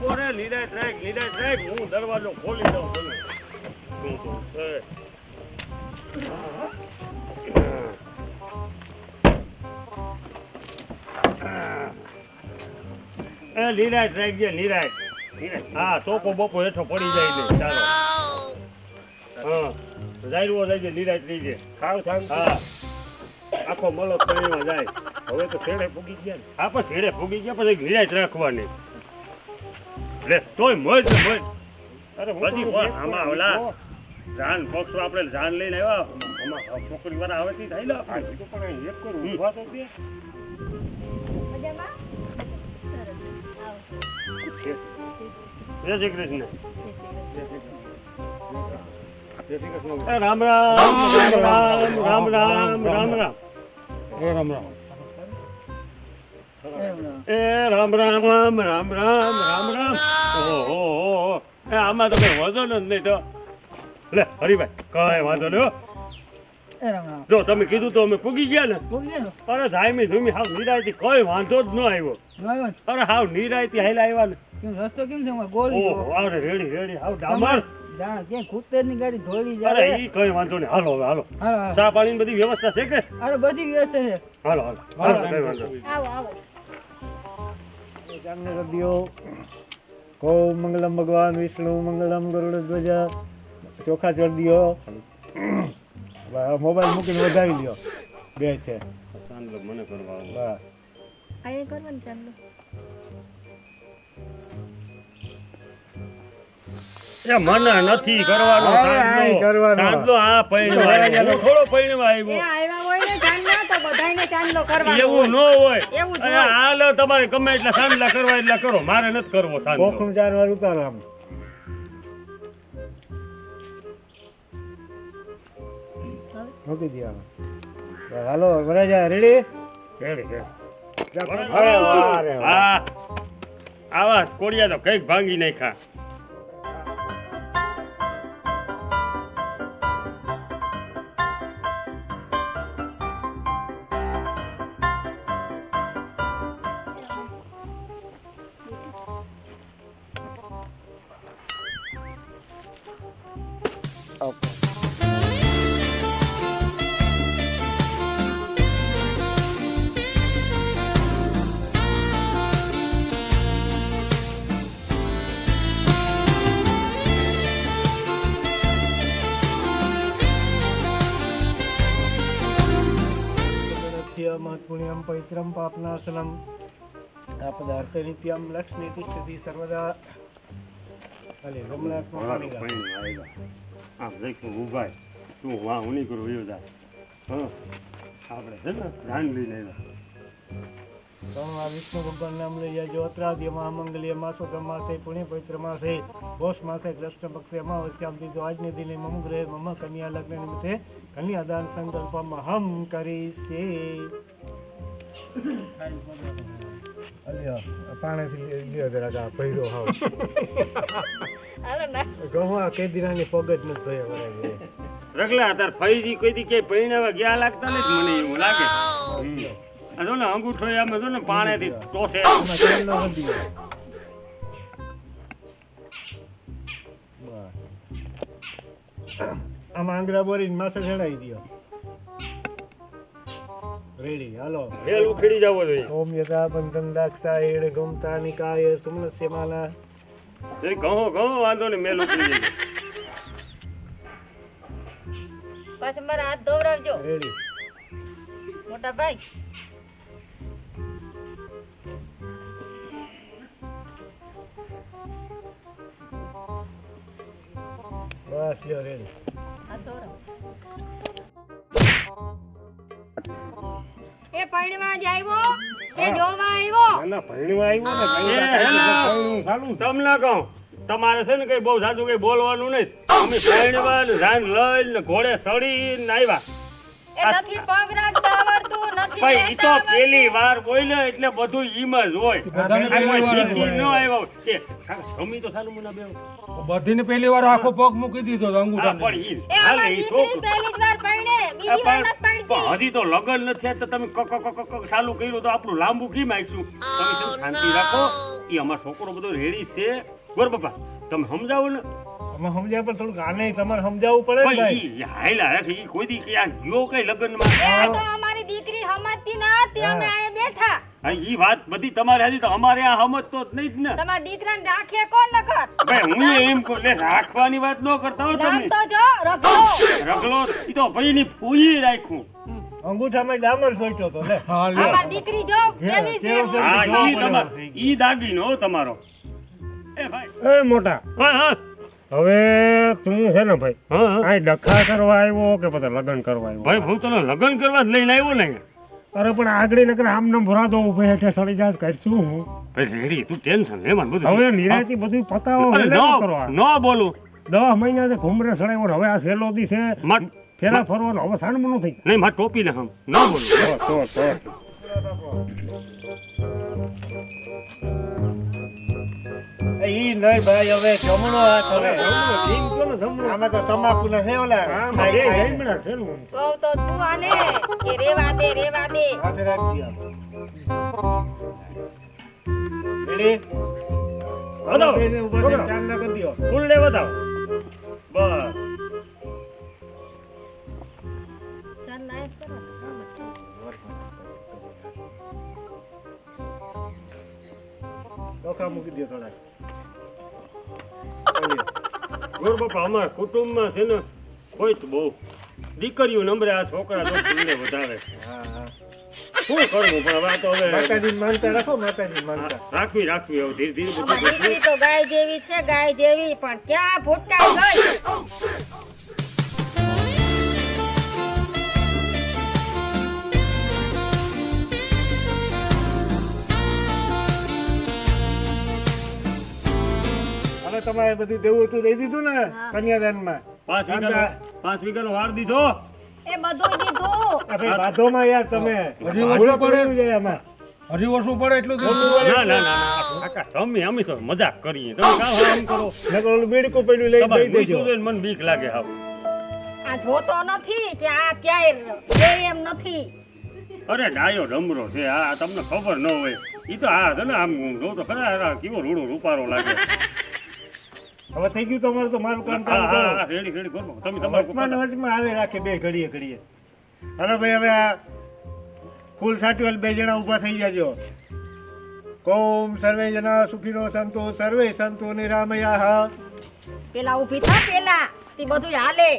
ઊભો રે નિરાશ રાખ નિરાશ રાખ હું દરવાજો ખોલી દઉં તને શું તો છે? એ નીરાય ટ્રેક જે નિરાશ હા ચોકો બોકો હેઠો પડી જાય છે ચાલો. હા જાયરવો જાય છે નિરાશ રહી છે ખાવ શાંતિ. હા. આખો મલો પાણીમાં જાય. હવે તો શેડે ફૂગી ગયા હા પણ છેડે ફૂગી ગયા પછી નિરાશ રાખવાની. લે તોય મોજ મોજ અરે બધી પણ આમાં આવલા ઓલા જાન પક્ષો આપણે જાન લઈને આવ્યા. આમાં છોકરી વાળા હવે થાય ને આ તો પણ એક કરું. ઊભા તો દે આવો જય શ્રી કૃષ્ણ. રામ રામ રામ રામ રામ રામ. રામ રામ રામ. એ રામ રામ રામ રામ રામ રામ રામ. ઓહો. એ આમાં તમે વાંધો જ નહીં તો. લે હરીભાઈ કઈ વાંધો નહીં હો. જો તમે કીધું તો અમે પૂગી ગયા ને. અરે ધાયમી ધૂમી હાવ નિરાયતી કોઈ વાંધો જ ન આવ્યો. અરે હાવ નિરાયતી હાલ આવ્યા ને. રસ્તો કેમ છે ગોળ ઓહો અરે રેડી રેડી હાવ ડામર. જાણ ક્યાં કૂતરની ગાડી ધોળી અરે ઈ કઈ વાંધો નહીં. હાલો હવે હાલો. ચા પાણીની બધી વ્યવસ્થા છે કે? અરે બધી વ્યવસ્થા છે. હાલો હાલો. હાલો કઈ વાંધો નહીં. આવો આવો. જામનગરદીઓ કૌ મંગલમ ભગવાન વિષ્ણુ મંગલમ ગરુડધ્વજ ચોખા ચડદીઓ મોબાઈલ મૂકીને વધાવી લ્યો. બે છે. નથી કરવાનું થોડો પૈણવા આવ્યો તો ચાંદલો કરવાનો એવું ન હોય. એવું જ અરે હોય. હાલો તમારે ગમે એટલા ચાંદલા કરવા એટલા કરો. મારે નથી કરવો ચાંદલો. કોખું ચાર વાર ઉતારો આમ. મૂકી દો હાલો વરાજા રેડી રેડી, રેડી. અરે વાહ, અરે વાહ. આવા કોડિયા તો કંઈક ભાંગી નાખ્યા. પુણ્યમ પવિત્રમ પાપનાશનમ આપદાર્થ નિત્યમ લક્ષ્મી તિષ્ઠતિ સર્વદા અલે રમણાત્મક પાણી લાવો. આમ દેખું ઉભાય તું વાહ નહીં કરું વયો જા હા આપણે છે ને ધ્યાન લઈને આવ્યા ત્રણ વાર વિષ્ણુ ભગવાન નામ લઈ જાજો અત્રાદ્ય મહામંગલ્ય માસો માસે પુણ્ય પવિત્ર માસે પોષ માસે કૃષ્ણ પક્ષે અમાવસ્યામ દીધો આજને દિને મમ ગ્રહે મમ કન્યા લગ્ન નિમિત્તે કન્યાદાન સંકલ્પમ અહમ કરીશે પાણીથી લ્યો જરાક આ ભૈરો હાવ. હાલો ના. ઘઉં આ કેદીનાની પગ જ નથી ધોયા વરાય છે. રગલા તાર ફઈજી કોઈ દી ક્યાંય પૈણાવા ગયા લાગતા નથી? મને એવું લાગે. આ જો ને અંગૂઠો આમ જો ને પાણીથી ટોસે. આમાં આંગરા બોરીને માથે ચડાવી દો રેડી હાલો. વેલ ઉખડી જવો જોઈએ. ઓમ યથા બંધન દાક્ષાયણ ગુમતા નિકાય સુમનસ્ય માલા. જરી ઘઉં ઘઉં વાંધો ને મેલ ઉખડી જાય પાછા મારા હાથ ધોવરાવજો રેડી. મોટા ભાઈ. બસ લ્યો રેડી. હાથ ધોવરાવ એ પરણવા જ આવ્યો? એ જોવા આવ્યો? ના, પરણવા આવ્યો ને, એ, હેલો. ભણવું તમને કહું તમારે છે ને કઈ બહુ સાચું કઈ બોલવાનું નહીં. અમે પરણવા ને રાન લઈને ઘોડે ચડીને આવ્યા. એ નથી પગ રાખતા ઈ તો પેલી વાર બોલ્યો એટલે બધું ઈમ જ હોય. ન આવ્યો. કે ગમી તો સાલું મુના બે બધીને પેલી વાર આખો પગ મૂકી દીધો અંગૂઠા પણ ઈ હાલે ઈ દીકરી પહેલી વાર પરણે બીજી વાર પણ- પણ હજી તો લગન નથી તો તમે કક કક કક સાલું કર્યું તો આપણું લાંબુ કી માંગશું તમે શાંતિ રાખો. એ અમારો છોકરો બધો રેડી છે. ગોર બાપા તમે સમજાવો ને. અમે સમજ્યા પણ થોડુંક આને તમારે સમજાવવું પડે પણ ભાઈ. ઈ હાયલા કોઈ દી કે આ ગયો કઈ લગનમાં? એ તો ના હતી અમે અહીંયા બેઠા. હા ઈ વાત બધી તમારે હતી તો અમારે આ સમજતો જ નહીં જ ને. તમારા દીકરાને રાખે કોણ નકર? ભાઈ હું એમ કહું લે રાખવાની વાત ન કરતા હો તમે. તો જો રઘો રગલો ઈ તો ભાઈની ફૂઈ રાખું. અંગૂઠામાં ડામર સોચ્યો તો લે. અમારી દીકરી જો કેવી છે હા ઈ તમાર ઈ દાગીનો તમારો. એ ભાઈ. એ મોટા. હા હા. હવે તું છે ને ભાઈ હા હા. આ ડખા કરવા આવ્યો કે પછી લગ્ન કરવા આવ્યો? ભાઈ હું તને લગ્ન કરવા જ લઈને આવ્યો ને અરે પણ આગળ નકર આમ નામ ભરાતો ઉભે હેઠે સડી જાય કરશું હું. રેડી તું ટેન્શન લે મને બધું હવે નિરાતી બધું પતાવો અરે વેલા ન બોલું. દસ મહિના ઘૂમરે સડાયો હવે આ સેલો દી છે. ફેરા ફરવાનો હવે સાણમાં ન થઈ. નહીં માર ટોપી ને હમ. ન બોલું. તો તો. ઈ નહીં ભાઈ હવે જમણો હાથ હવે ને જમણો. આમાં તો તમાકુ ને છે ઓલા ખાઈ બે ખાઈને. જઈમડા છે ને. તો છું આને કે રેવા દે રેવા દે હાથે રાખી રેડી? બતાવો. બેને ઊભા થઈને કરી દ્યો. ફૂલ ડે બતાવો બસ ચાલ લાયક કરો ચોખા મૂકી દ્યો થોડા ગોર બાપા અમારા કુટુંબમાં છે ને કોઈ જ બહુ. દીકરીઓ નંબરે આ છોકરા તો તમને વધારે. હા હા શું કરવું? પણ હવે તો હવે માતાજી માનતા રાખો માતાજી માનતા. રાખવી રાખવી. હવે ધીરે ધીરે તો ગાય જેવી છે ગાય જેવી પણ ક્યાં ફૂટતા ગઈ તમારે બધું દેવું હતું દઈ દીધું ને કન્યાદાનમાં. પાંચ વીઘા પાંચ વીઘાનો વાર દીધો. એ બધું દીધું. ભાઈ બાધોમાં યાર તમે. હજી પડેલું પડે. એમાં હજી ઓછું પડે એટલું ના ના ના કાકા તમે અમે તો મજાક કરીએ. તમે કામ આમ કરો? નકર ઓલું બીડકું પડ્યું લઈ દઈ દેજો. મને બીક લાગે હાવ. આ જોતો નથી કે આ ક્યાંય છે એમ નથી. અરે ડાયો ડમરો છે. આ તમને ખબર ન હોય. ઈ તો આ છે ને આમ જો તો ખરા કેવો રૂડો રૂપારો લાગે. હવે થઈ ગયું તમારું તો મારું કામ હા હા કરો. રેડી રેડી કરો તમે તમારું વર્તમાન વચમાં આવે રાખે બે ઘડીએ ઘડીએ. હાલો ભાઈ હવે આ ફૂલ સાટ્યો બે જણા ઊભા થઈ જાજો કોમ સર્વે જના સુખીનો સંતો સર્વે સંતો નિરામયા પેલા ઊભી થા પેલા. તે બધું હાલે.